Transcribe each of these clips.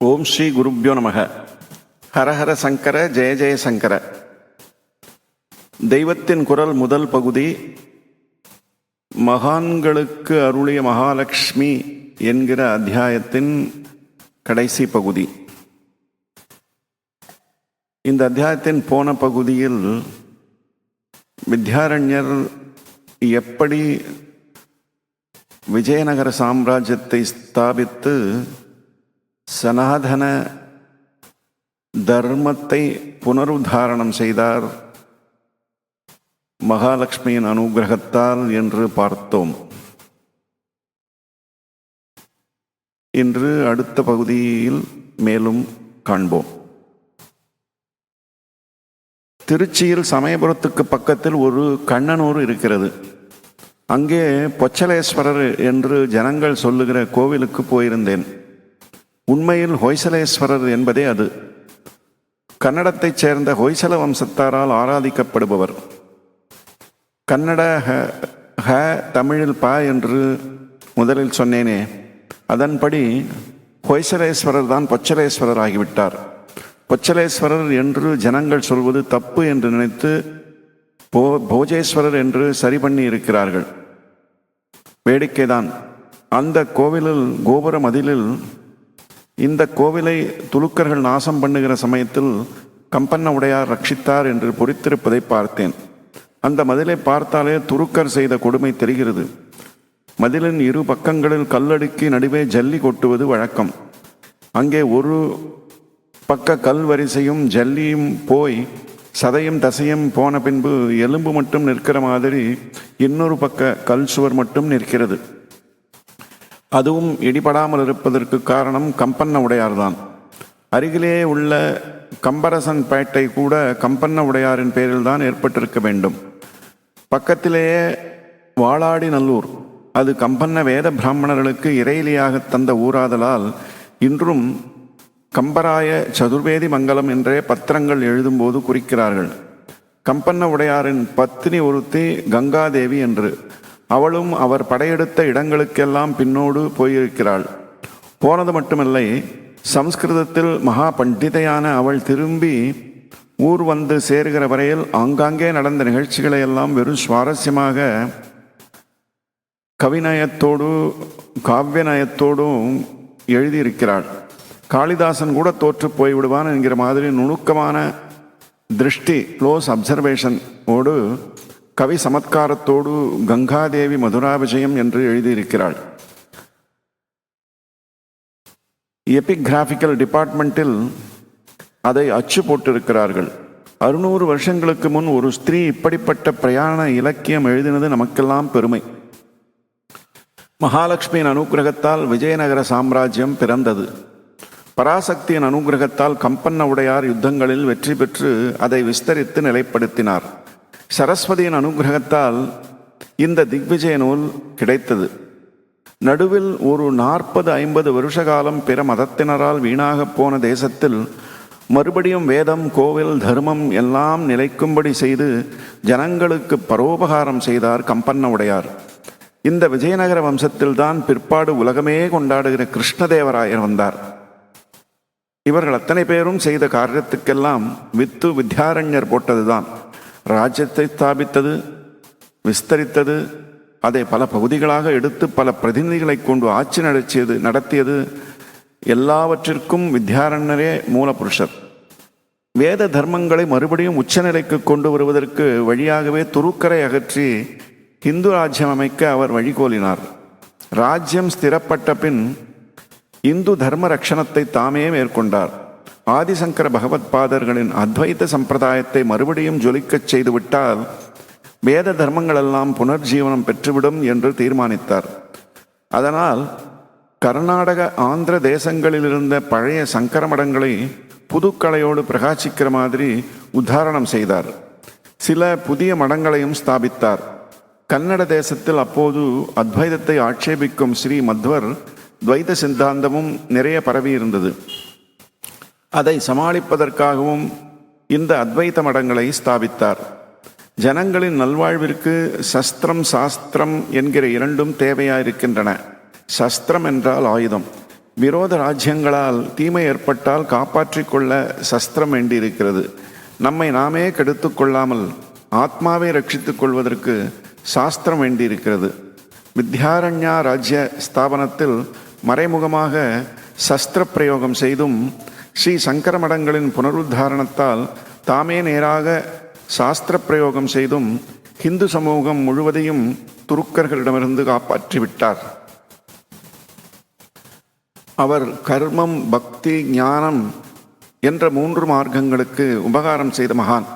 ஓம் ஸ்ரீ குருப்யோ நமக. ஹரஹர சங்கர ஜெய ஜெய சங்கர. தெய்வத்தின் குரல் முதல் பகுதி மகான்களுக்கு அருளிய மகாலட்சுமி என்கிற அத்தியாயத்தின் கடைசி பகுதி. இந்த அத்தியாயத்தின் போன பகுதியில் வித்யாரண்யர் எப்படி விஜயநகர சாம்ராஜ்யத்தை ஸ்தாபித்து சனாதன தர்மத்தை புனருத்தாரணம் செய்தார் மகாலட்சுமியின் அனுகிரகத்தால் என்று பார்த்தோம். இன்று அடுத்த பகுதியில் மேலும் காண்போம். திருச்சியில் சமயபுரத்துக்கு பக்கத்தில் ஒரு கண்ணனூர் இருக்கிறது. அங்கே பொச்சலேஸ்வரர் என்று ஜனங்கள் சொல்லுகிற கோவிலுக்கு போயிருந்தேன். உண்மையில் ஹொய்சலேஸ்வரர் என்பதே அது. கன்னடத்தைச் சேர்ந்த ஹொய்சல வம்சத்தாரால் ஆராதிக்கப்படுபவர். கன்னட ஹ ஹ தமிழில் ப என்று முதலில் சொன்னேனே. அதன்படி ஹொய்சலேஸ்வரர் தான் பொச்சலேஸ்வரர் ஆகிவிட்டார். பொச்சலேஸ்வரர் என்று ஜனங்கள் சொல்வது தப்பு என்று நினைத்து போ போஜேஸ்வரர் என்று சரி பண்ணி இருக்கிறார்கள். வேடிக்கைதான். அந்த கோவிலில் கோபுர மதிலில் இந்த கோவிலை துலுக்கர்கள் நாசம் பண்ணுகிற சமயத்தில் கம்பன்ன உடையார் ரட்சித்தார் என்று பொறித்திருப்பதை பார்த்தேன். அந்த மதிலை பார்த்தாலே துருக்கர் செய்த கொடுமை தெரிகிறது. மதிலின் இரு பக்கங்களில் கல்லடுக்கி நடுவே ஜல்லி கொட்டுவது வழக்கம். அங்கே ஒரு பக்க கல் வரிசையும் ஜல்லியும் போய் சதையும் தசையும் போன பின்பு எலும்பு மட்டும் நிற்கிற மாதிரி இன்னொரு பக்க கல் சுவர் மட்டும் நிற்கிறது. அதுவும் இடிபடாமல் இருப்பதற்கு காரணம் கம்பண்ண உடையார்தான். அருகிலே உள்ள கம்பரசன் பேட்டை கூட கம்பண்ண உடையாரின் பேரில் தான் ஏற்பட்டிருக்க வேண்டும். பக்கத்திலேயே வாளாடி நல்லூர் அது கம்பண்ண வேத பிராமணர்களுக்கு இறையிலியாக தந்த ஊராதலால் இன்றும் கம்பராய சதுர்வேதி மங்கலம் என்றே பத்திரங்கள் எழுதும்போது குறிக்கிறார்கள். கம்பண்ண உடையாரின் பத்தினி ஒருத்தி கங்காதேவி என்று அவளும் அவர் படையெடுத்த இடங்களுக்கெல்லாம் பின்னோடு போயிருக்கிறாள். போனது மட்டுமில்லை சம்ஸ்கிருதத்தில் மகா பண்டிதையான அவள் திரும்பி ஊர் வந்து சேருகிற வரையில் ஆங்காங்கே நடந்த நிகழ்ச்சிகளை எல்லாம் வெறும் சுவாரஸ்யமாக கவிநயத்தோடு காவியநயத்தோடும் எழுதியிருக்கிறாள். காளிதாசன் கூட தோற்று போய்விடுவான் என்கிற மாதிரி நுணுக்கமான திருஷ்டி க்ளோஸ் அப்சர்வேஷன் ஓடு கவி சமத்காரத்தோடு கங்காதேவி மதுராபிஜயம் என்று எழுதியிருக்கிறாள். எபிகிராஃபிக்கல் டிபார்ட்மெண்ட்டில் அதை அச்சு போட்டிருக்கிறார்கள். அறுநூறு வருஷங்களுக்கு முன் ஒரு ஸ்திரீ இப்படிப்பட்ட பிரயாண இலக்கியம் எழுதினது நமக்கெல்லாம் பெருமை. மகாலட்சுமியின் அனுகிரகத்தால் விஜயநகர சாம்ராஜ்யம் பிறந்தது. பராசக்தியின் அனுகிரகத்தால் கம்பன்ன உடையார் யுத்தங்களில் வெற்றி பெற்று அதை விஸ்தரித்து நிலைப்படுத்தினார். சரஸ்வதியின் அனுகிரகத்தால் இந்த திக்விஜய நூல் கிடைத்தது. நடுவில் ஒரு நாற்பது ஐம்பது வருஷ காலம் பிற மதத்தினரால் வீணாக போன தேசத்தில் மறுபடியும் வேதம் கோவில் தர்மம் எல்லாம் நிலைக்கும்படி செய்து ஜனங்களுக்கு பரோபகாரம் செய்தார் கம்பன்ன உடையார். இந்த விஜயநகர வம்சத்தில்தான் பிற்பாடு உலகமே கொண்டாடுகிற கிருஷ்ணதேவராயர் வந்தார். இவர்கள் அத்தனை பேரும் செய்த காரியத்துக்கெல்லாம் வித்து வித்யாரண்யர் போட்டதுதான். ராஜ்யத்தை ஸ்தாபித்தது விஸ்தரித்தது அதை பல பகுதிகளாக எடுத்து பல பிரதிநிதிகளை கொண்டு ஆட்சி நடத்தியது நடத்தியது எல்லாவற்றிற்கும் வித்யாரண்யரே மூலபுருஷர் வேத தர்மங்களை மறுபடியும் உச்சநிலைக்கு கொண்டு வருவதற்கு வழியாகவே துருக்கரை அகற்றி இந்து ராஜ்யம் அமைக்க அவர் வழிகோலினார் ராஜ்யம் ஸ்திரப்பட்ட பின் இந்து தர்ம ரட்சணத்தை தாமே மேற்கொண்டார் ஆதிசங்கர பகவத் பாதர்களின் அத்வைத சம்பிரதாயத்தை மறுபடியும் ஜொலிக்கச் செய்துவிட்டால் வேத தர்மங்களெல்லாம் புனர்ஜீவனம் பெற்றுவிடும் என்று தீர்மானித்தார். அதனால் கர்நாடக ஆந்திர தேசங்களில் இருந்த பழைய சங்கர மடங்களை புதுக்கலையோடு பிரகாசிக்கிற மாதிரி உதாரணம் செய்தார். சில புதிய மடங்களையும் ஸ்தாபித்தார். கன்னட தேசத்தில் அப்போது அத்வைதத்தை ஆட்சேபிக்கும் ஸ்ரீ மத்வர் துவைத சித்தாந்தமும் நிறைய பரவி இருந்தது அதை சமாளிப்பதற்காகவும் இந்த அத்வைத மடங்களை ஸ்தாபித்தார். ஜனங்களின் நல்வாழ்விற்கு சஸ்திரம் சாஸ்திரம் என்கிற இரண்டும் தேவையாயிருக்கின்றன. சஸ்திரம் என்றால் ஆயுதம். விரோத ராஜ்யங்களால் தீமை ஏற்பட்டால் காப்பாற்றிக்கொள்ள சஸ்திரம் வேண்டியிருக்கிறது. நம்மை நாமே கெடுத்து கொள்ளாமல் ஆத்மாவை ரட்சித்துக் கொள்வதற்கு சாஸ்திரம் வேண்டியிருக்கிறது. வித்யாரண்யா ராஜ்ய ஸ்தாபனத்தில் மறைமுகமாக சஸ்திர பிரயோகம் செய்தும் ஸ்ரீ சங்கர மடங்களின் புனருத்தாரணத்தால் தாமே நேராக சாஸ்திர பிரயோகம் செய்தும் ஹிந்து சமூகம் முழுவதையும் துருக்கர்களிடமிருந்து காப்பாற்றிவிட்டார். அவர் கர்மம் பக்தி ஞானம் என்ற மூன்று மார்க்கங்களுக்கு உபகாரம் செய்த மகான்.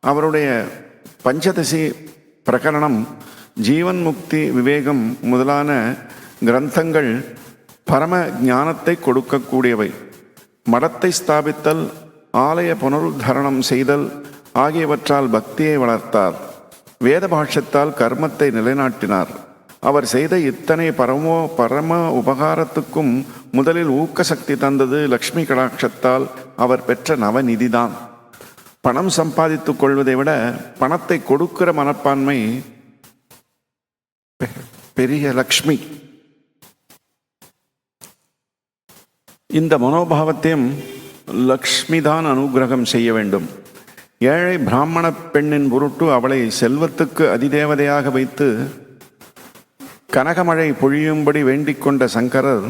அவருடைய பஞ்சதசி பிரகரணம் ஜீவன் முக்தி விவேகம் முதலான கிரந்தங்கள் பரம ஞானத்தை கொடுக்கக்கூடியவை. மடத்தை ஸ்தாபித்தல் ஆலய புனருத்தரணம் செய்தல் ஆகியவற்றால் பக்தியை வளர்த்தார். வேதபாட்சத்தால் கர்மத்தை நிலைநாட்டினார். அவர் செய்த இத்தனை பரமோ பரம உபகாரத்துக்கும் முதலில் ஊக்க சக்தி தந்தது லக்ஷ்மி கடாட்சத்தால் அவர் பெற்ற நவநிதிதான். பணம் சம்பாதித்துக் கொள்வதை விட பணத்தை கொடுக்கிற மனப்பான்மை பெ- பெரிய லக்ஷ்மி. இந்த மனோபாவத்தையும் லக்ஷ்மி தான் அனுகிரகம் செய்ய வேண்டும். ஏழை பிராமண பெண்ணின் பொருட்டு அவளை செல்வத்துக்கு அதிதேவதையாக வைத்து கனகமழை பொழியும்படி வேண்டிக் கொண்ட சங்கரர்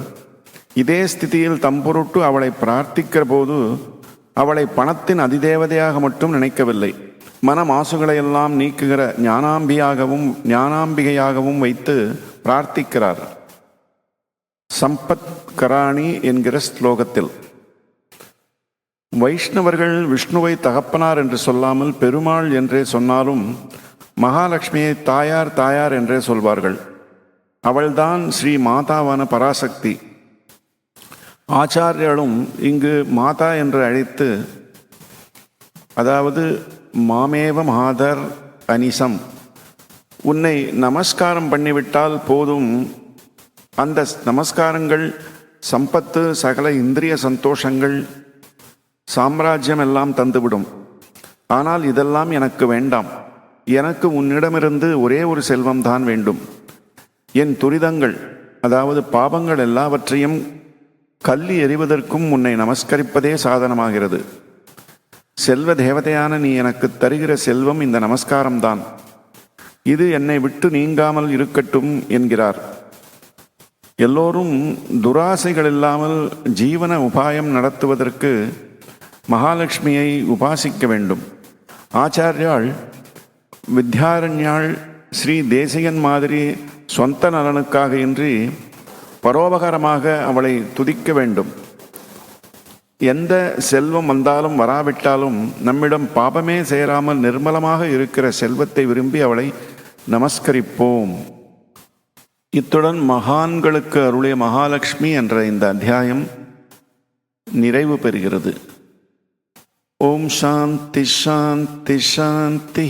இதே ஸ்திதியில் தம் பொருட்டு அவளை பிரார்த்திக்கிற போது அவளை பணத்தின் அதிதேவதையாக மட்டும் நினைக்கவில்லை. மன மாசுகளையெல்லாம் நீக்குகிற ஞானாம்பியாகவும் ஞானாம்பிகையாகவும் வைத்து பிரார்த்திக்கிறார். சம்பத் கராணி என்கிற ஸ்லோகத்தில். வைஷ்ணவர்கள் விஷ்ணுவை தகப்பனார் என்று சொல்லாமல் பெருமாள் என்றே சொன்னாலும் மகாலட்சுமியை தாயார் தாயார் என்றே சொல்வார்கள். அவள்தான் ஸ்ரீ மாதாவான பராசக்தி. ஆச்சாரியர்களும் இங்கு மாதா என்று அழைத்து அதாவது மாமேவ மாதர் அனிசம் உன்னை நமஸ்காரம் பண்ணிவிட்டால் போதும் அந்த நமஸ்காரங்கள் சம்பத்து சகல இந்திரிய சந்தோஷங்கள் சாம்ராஜ்யம் எல்லாம் தந்துவிடும். ஆனால் இதெல்லாம் எனக்கு வேண்டாம். எனக்கு உன்னிடமிருந்து ஒரே ஒரு செல்வம்தான் வேண்டும். என் துரிதங்கள் அதாவது பாபங்கள் எல்லாவற்றையும் கல்லி எறிவதற்கும் உன்னை நமஸ்கரிப்பதே சாதனமாகிறது. செல்வ தேவதையான நீ எனக்கு தருகிற செல்வம் இந்த நமஸ்காரம்தான். இது என்னை விட்டு நீங்காமல் இருக்கட்டும் என்கிறார். எல்லோரும் துராசைகள் இல்லாமல் ஜீவன உபாயம் நடத்துவதற்கு மகாலட்சுமியை உபாசிக்க வேண்டும். ஆச்சாரியாள் வித்யாரண்யாள் ஸ்ரீ தேசிகன் மாதிரி சொந்த நலனுக்காக இன்றி பரோபகாரமாக அவளை துதிக்க வேண்டும். எந்த செல்வம் வந்தாலும் வராவிட்டாலும் நம்மிடம் பாபமே சேராமல் நிர்மலமாக இருக்கிற செல்வத்தை விரும்பி அவளை நமஸ்கரிப்போம். இத்துடன் மகான்களுக்கு அருளிய மகாலட்சுமி என்ற இந்த அத்தியாயம் நிறைவு பெறுகிறது. ஓம் சாந்தி சாந்தி சாந்தி.